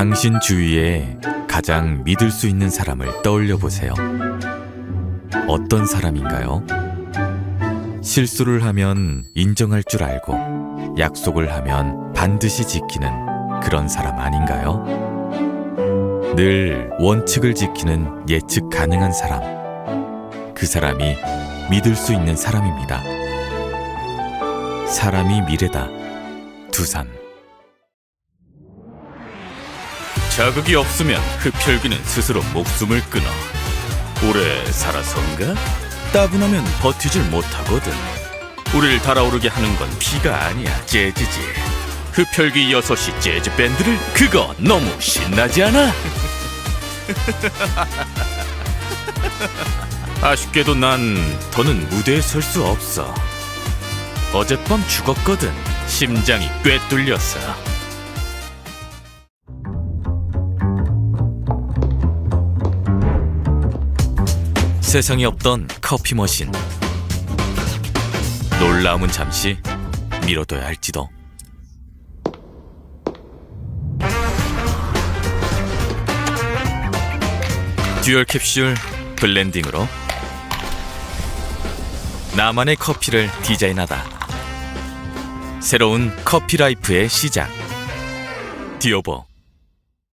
당신 주위에 가장 믿을 수 있는 사람을 떠올려 보세요. 어떤 사람인가요? 실수를 하면 인정할 줄 알고 약속을 하면 반드시 지키는 그런 사람 아닌가요? 늘 원칙을 지키는 예측 가능한 사람. 그 사람이 믿을 수 있는 사람입니다. 사람이 미래다. 두산. 자극이 없으면 흡혈귀는 스스로 목숨을 끊어. 오래 살아서인가? 따분하면 버티질 못하거든. 우릴 달아오르게 하는 건 피가 아니야, 재즈지. 흡혈귀 여섯이 재즈 밴드를 그거 너무 신나지 않아? 아쉽게도 난 더는 무대에 설 수 없어. 어젯밤 죽었거든. 심장이 꽤 뚫렸어. 세상에 없던 커피 머신. 놀라움은 잠시 미뤄둬야 할지도. 듀얼 캡슐 블렌딩으로 나만의 커피를 디자인하다. 새로운 커피 라이프의 시작. 디오버